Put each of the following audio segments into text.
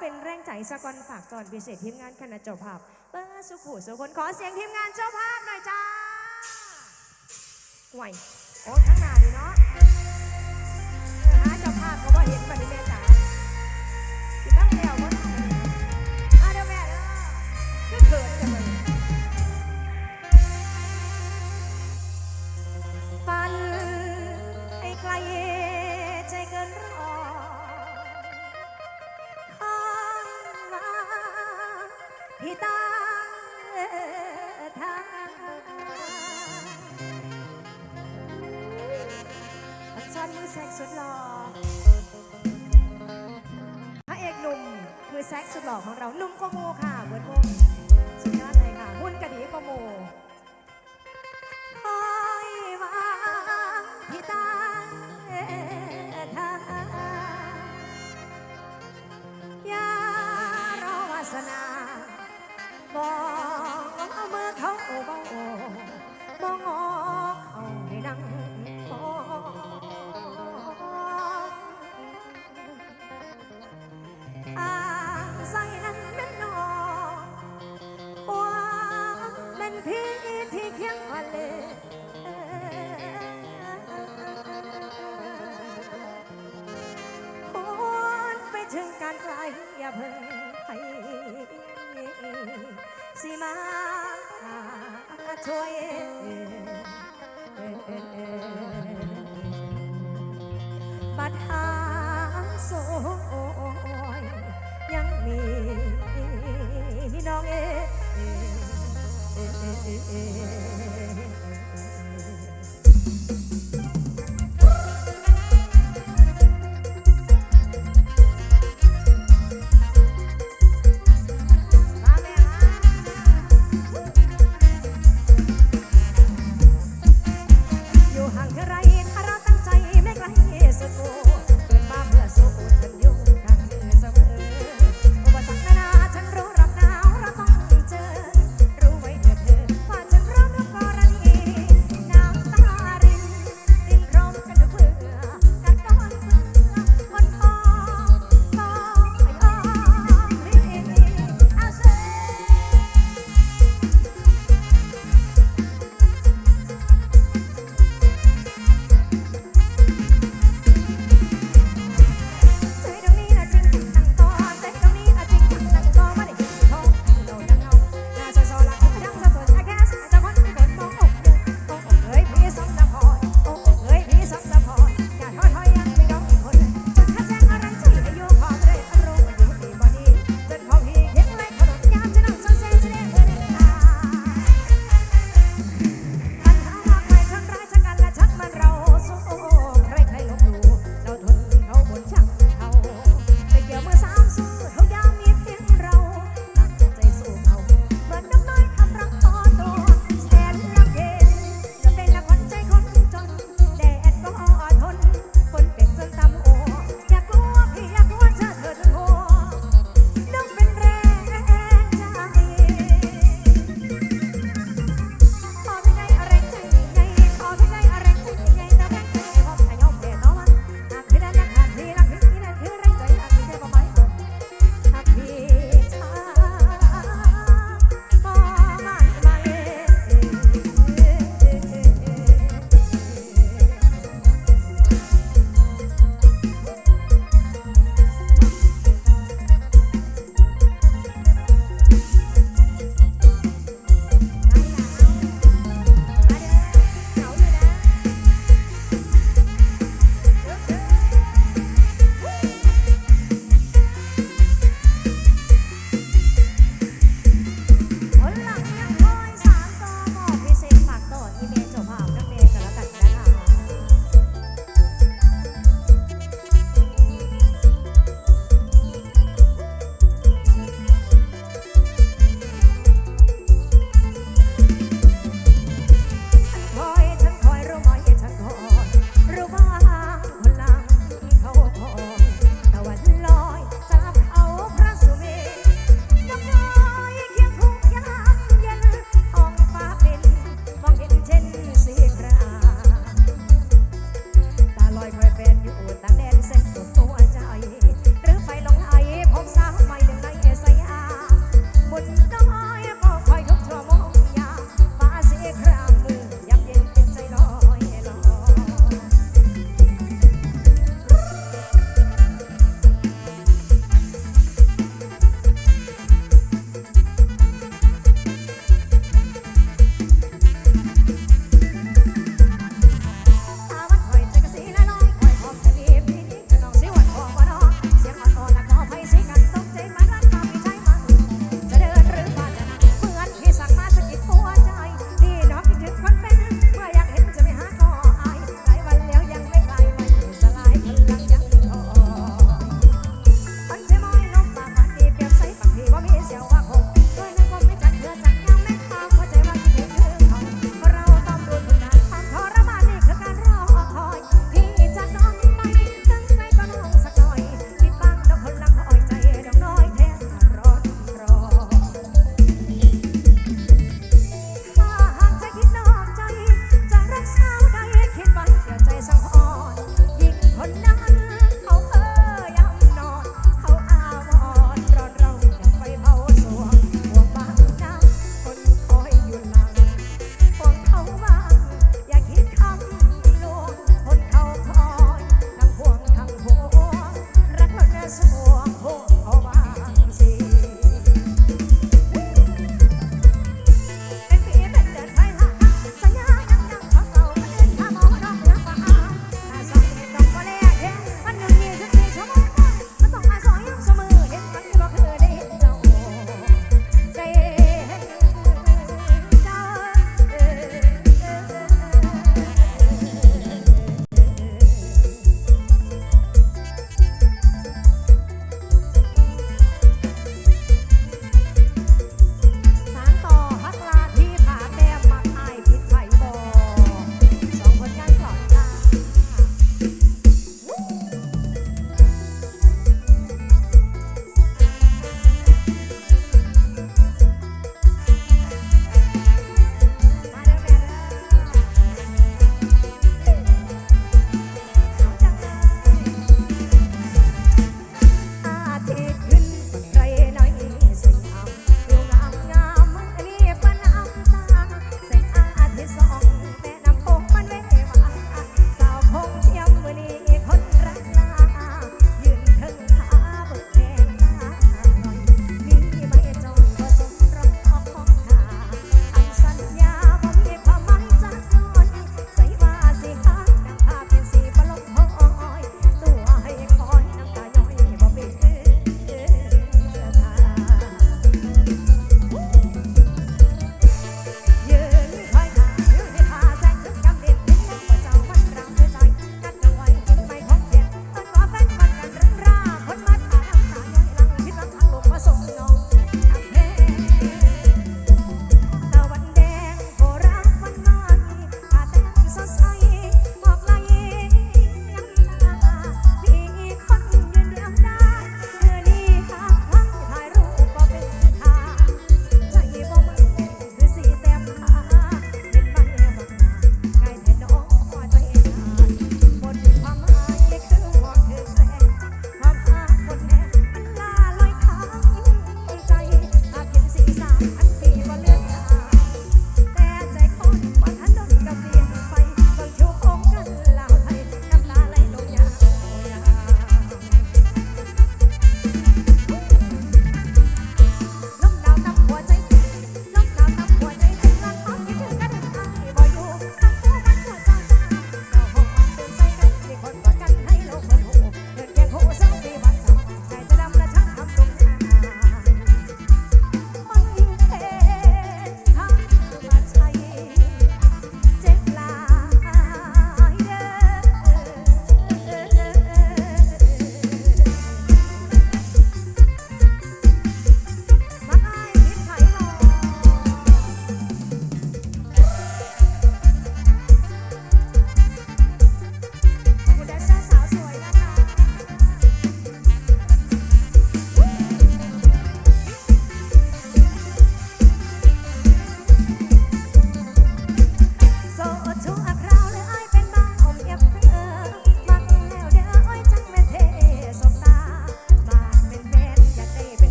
เป็นแรงใจสกอนฝากก่อนพิเศษทีมงานคณะเจ้าภาพเปิดสุขุสุคนขอเสียงทีมงานเจ้าภาพหน่อยจ้าห่วยโอ้ทั้งหนาดีเนาะหาเจ้าภาพก็ว่าเห็นปฏิเมจ๋าสินั่งแล้วก็ต้องมาเด้อแม่เด้อคือเขินจังเลยฝันให้ไกล แซกสุดหล่อพระเอกหนุ่มมือแซกสุดหล่อของเราหนุ่มโกโมค่ะเวิร์ดวงสุดยอดเลยค่ะ หุ้นกะดีโกโม เพิ่งไปสิมาช่วยบัดหางโซยยังมีน้องเอ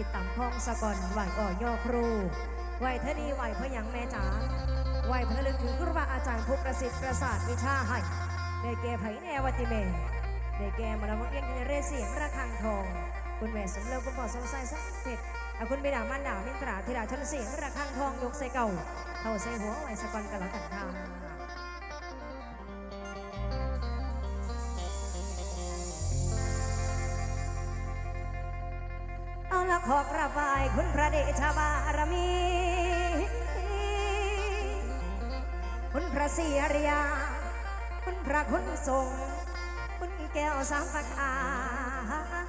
กิจตามข้องสะก่อนไหวก่อย่อครูไหวเทนีไหวพะยังแม่จ๋าไหวพระลึกถึงครูบาอาจารย์ผู้ประสิทธิ์ประสาทวิชาให้ได้แก่ไผแนวติเมได้แก่มาลำเอียงในเรเสียงระฆังทอง คุณแม่สมเร็วคุณพ่อสมใสสักเพชรเอาคุณบิดามารดามินตราธิดาชนเสียงระฆังทองยกใส่เก่าเท่าใส่หัวไหวสะก่อนกันแล้วกันค่ะ ขอกราบไหว้คุณพระเดชบารมี คุณพระศรีอริยา คุณพระคุณทรงคุณแก้วสามประการ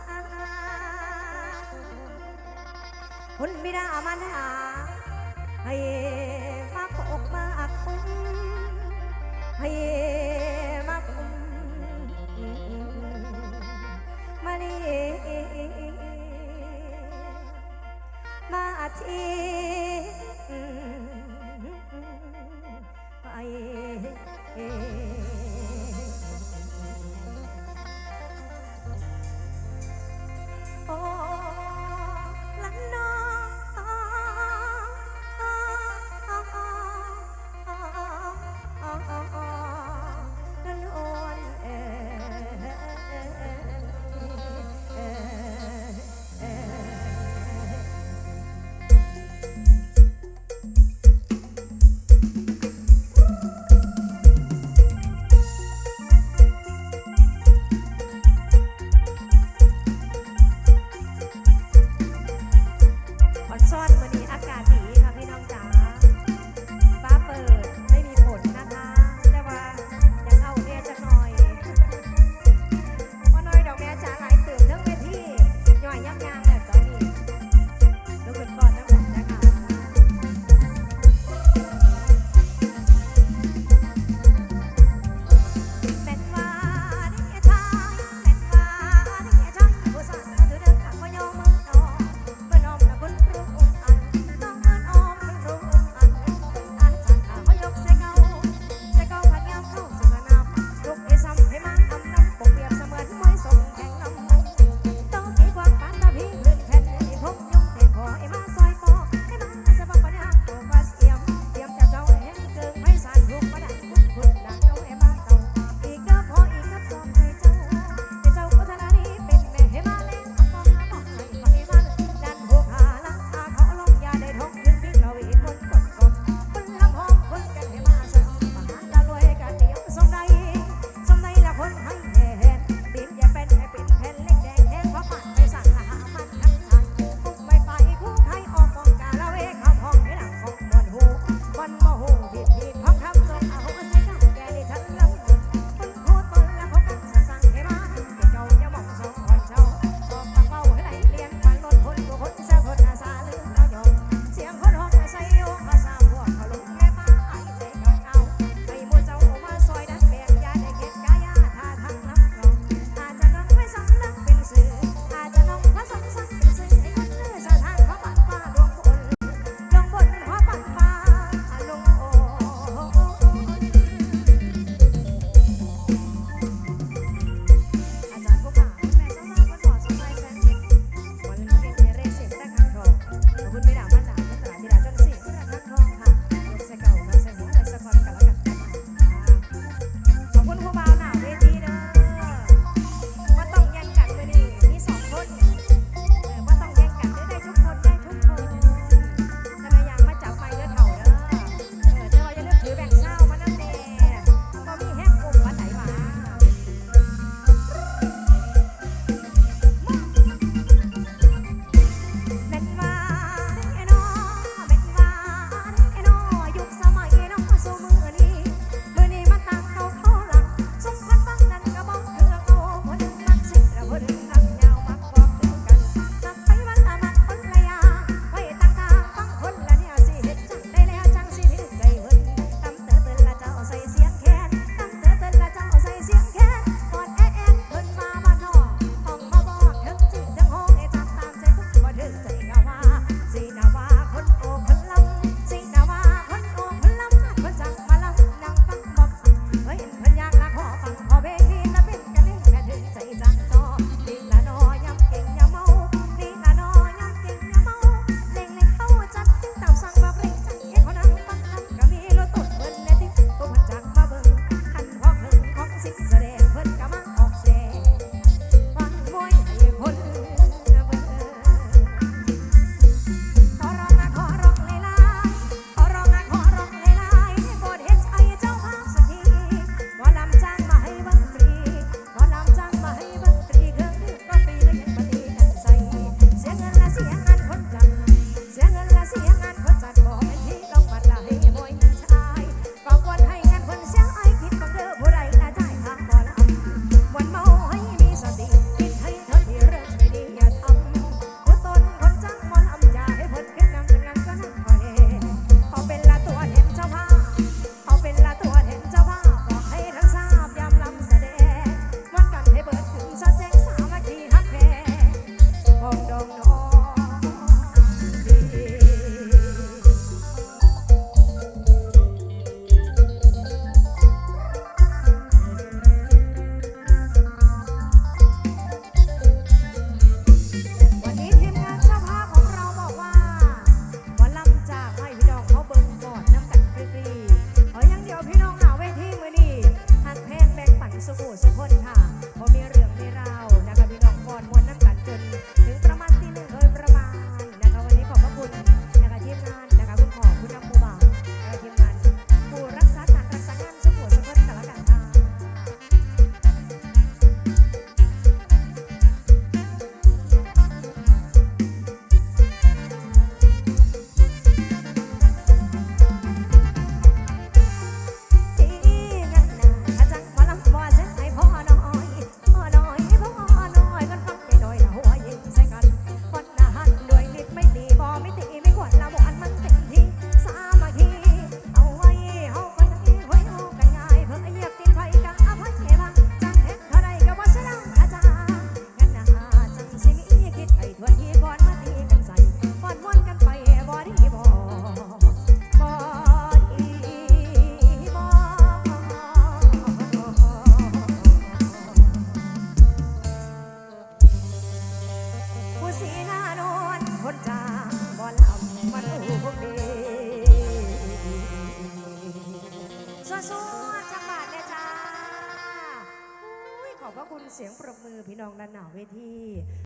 คุณบิดามารดาให้มาปกมาคุ้มให้ มาทีไป